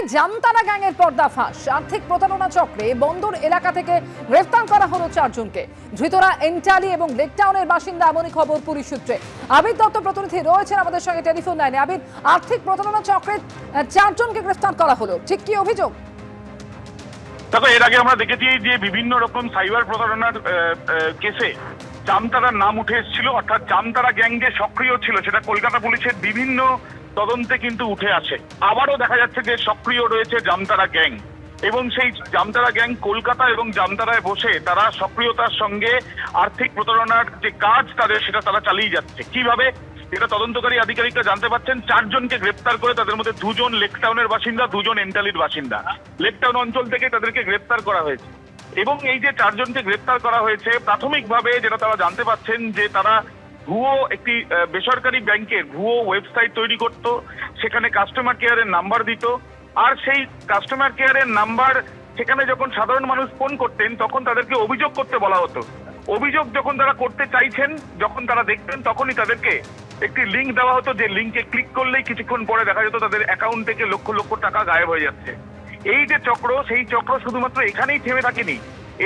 সন্দেশখালীতে জামতারা গ্যাংয়ের পর্দাফাঁস আর্থিক প্রতারণা চক্রে বন্দর এলাকা থেকে গ্রেফতার করা হলো চারজনকে। ধৃতরা এন্টালি এবং লেকটাউনের বাসিন্দা, এমনই খবর পুলিশ সূত্রে। আবিদ দত্ত প্রতিনিধি রয়েছেন আমাদের সঙ্গে টেলিফোন লাইনে। আবিদ, আর্থিক প্রতারণা চক্রে চারজনকে গ্রেফতার করা হলো। ঠিক কি অভিযোগ? দেখো এর আগে আমরা দেখেছি যে বিভিন্ন রকম সাইবার প্রতারণার কেসে জামতারার নাম উঠে এসেছিল। অর্থাৎ জামতারা গ্যাং যে সক্রিয় ছিল। সেটা কলকাতা পুলিশের বিভিন্ন তদন্তে কিন্তু উঠে আসে। আবারও দেখা যাচ্ছে যে সক্রিয় রয়েছে জামতারা গ্যাং। এবং সেই জামতারা গ্যাং কলকাতা এবং জামতারায় বসে তারা সক্রিয়তার সঙ্গে আর্থিক প্রতারণার যে কাজ তাদের, সেটা তারা চালিয়ে যাচ্ছে। কীভাবে? এটা তদন্তকারী আধিকারিকরা জানতে পারছেন। চারজনকে গ্রেপ্তার করে তাদের মধ্যে দুজন লেকটাউনের বাসিন্দা, দুজন এন্টালির বাসিন্দা। লেকটাউন অঞ্চল থেকে তাদেরকে গ্রেপ্তার করা হয়েছে। এবং এই যে চারজনকে গ্রেপ্তার করা হয়েছে, প্রাথমিকভাবে যেটা তারা জানতে পারছেন যে তারা ভুয়ো একটি বেসরকারি ব্যাংকের ভুয়ো ওয়েবসাইট তৈরি করত, সেখানে কাস্টমার কেয়ারের নাম্বার দিত, আর সেই কাস্টমার কেয়ারের নাম্বার সেখানে যখন সাধারণ মানুষ ফোন করতেন, তখন তাদেরকে অভিযোগ করতে বলা হতো। অভিযোগ যখন তারা করতে চাইছেন, যখন তারা দেখতেন, তখনই তাদেরকে একটি লিঙ্ক দেওয়া হতো, যে লিংকে ক্লিক করলেই কিছুক্ষণ পরে দেখা যেত তাদের অ্যাকাউন্ট থেকে লক্ষ লক্ষ টাকা গায়েব হয়ে যাচ্ছে। এই যে চক্র, সেই চক্র শুধুমাত্র এখানেই থেমে থাকেনি।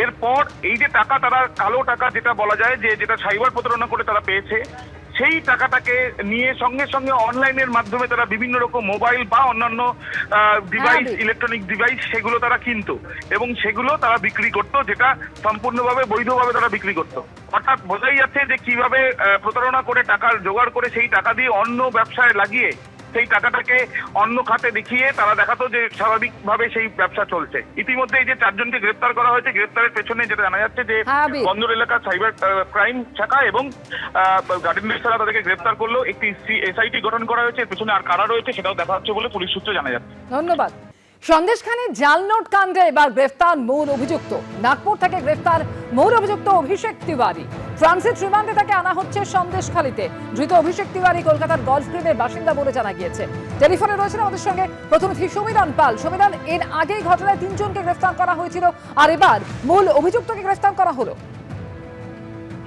এরপর এই যে টাকা তারা কালো টাকা যেটা বলা যায় যে যেটা সাইবার প্রতারণা করে তারা পেয়েছে সেই টাকাটাকে নিয়ে সঙ্গে সঙ্গে অনলাইনের মাধ্যমে তারা বিভিন্ন রকম মোবাইল বা অন্যান্য ডিভাইস ইলেকট্রনিক ডিভাইস সেগুলো তারা কিনতো এবং সেগুলো তারা বিক্রি করতো যেটা সম্পূর্ণভাবে বৈধভাবে তারা বিক্রি করতো। অর্থাৎ বোঝাই যাচ্ছে যে কীভাবে প্রতারণা করে টাকা জোগাড় করে সেই টাকা দিয়ে অন্য ব্যবসায় লাগিয়ে সেই টাকাটাকে অন্য খাতে দেখিয়ে তারা দেখাতো যে স্বাভাবিকভাবে সেই ব্যবসা চলছে। ইতিমধ্যে এই যে চারজনকে গ্রেপ্তার করা হয়েছে গ্রেপ্তারের পেছনে যেটা জানা যাচ্ছে যে বন্দর এলাকার সাইবার ক্রাইম শাখা এবং গার্ডেন রেস্তারা তাদেরকে গ্রেপ্তার করল। একটি এসআইটি গঠন করা হয়েছে এর পেছনে আর কারা রয়েছে সেটাও দেখা হচ্ছে বলে পুলিশ সূত্রে জানা যাচ্ছে। ধন্যবাদ। সন্দেশখানে জাল নোট কাণ্ডে এবার গ্রেফতার মূল অভিযুক্ত। নাগপুর থেকে গ্রেফতার মূল অভিযুক্ত অভিষেক তিওয়ারি। ট্রানজিট রিমান্ডে তাকে আনা হচ্ছে সন্দেশখালীতে। ধৃত অভিষেক তিওয়ারি কলকাতার গলফ গ্রিনের বাসিন্দা বলে জানা গিয়েছে। টেলিফোনে রয়েছেন আমাদের সঙ্গে প্রতিনিধি সমীরণ পাল। সমীরণ এর আগেই ঘটনায় তিনজনকে গ্রেফতার করা হয়েছিল আর এবার মূল অভিযুক্তকে গ্রেফতার করা হলো।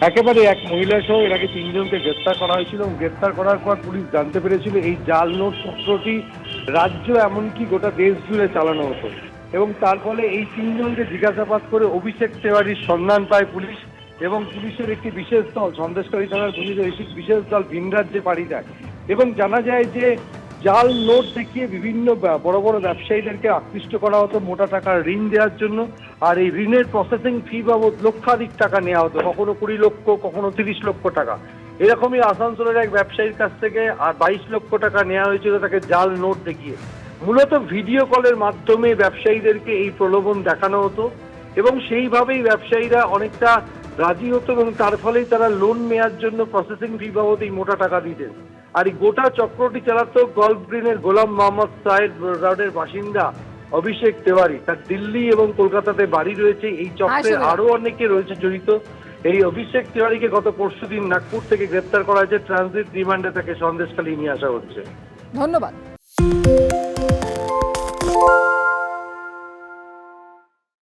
একেবারে এক মহিলা সহ এর আগে তিনজনকে গ্রেফতার করা হয়েছিল। এবং গ্রেপ্তার করার পর পুলিশ জানতে পেরেছিল এই জাল নোট চক্রটি রাজ্য এমনকি গোটা দেশ জুড়ে চালানো হতো। এবং তার ফলে এই তিনজনকে জিজ্ঞাসাবাদ করে অভিষেক তেওয়ারির সন্ধান পায় পুলিশ এবং পুলিশের একটি বিশেষ দল, সন্দেশকারী থানার পুলিশের একটি বিশেষ দল ভিন রাজ্যে পাড়ি দেয়। এবং জানা যায় যে জাল নোট দেখিয়ে বিভিন্ন বড় বড় ব্যবসায়ীদেরকে আকৃষ্ট করা হতো মোটা টাকার ঋণ দেওয়ার জন্য। আর এই ঋণের প্রসেসিং ফি বাবদ লক্ষাধিক টাকা নেওয়া হতো, কখনো কুড়ি লক্ষ, কখনো তিরিশ লক্ষ টাকা। এরকমই আসানসোলের এক ব্যবসায়ীর কাছ থেকে আর বাইশ লক্ষ টাকা নেওয়া হয়েছিল তাকে জাল নোট দেখিয়ে। মূলত ভিডিও কলের মাধ্যমে ব্যবসায়ীদেরকে এই প্রলোভন দেখানো হতো এবং সেইভাবেই ব্যবসায়ীরা অনেকটা রাজি হতো এবং তার ফলেই তারা লোন নেওয়ার জন্য প্রসেসিং ফি বাবদ এই মোটা টাকা দিতেন। আর এই গোটা চক্রটি চালাতো গল্ফ গ্রিনের গোলাম মোহাম্মদ সাহেদ রোডের বাসিন্দা অভিষেক তেওয়ারি। তার দিল্লি এবং কলকাতাতে বাড়ি রয়েছে। এই চক্রে আরও অনেকে রয়েছে জড়িত। এই অভিষেক তিওয়ারিকে গত পরশু দিন নাগপুর থেকে গ্রেপ্তার করা হয়েছে ট্রানজিট রিমান্ডে তাকে সন্দেশখালী নিয়ে আসা হচ্ছে। ধন্যবাদ।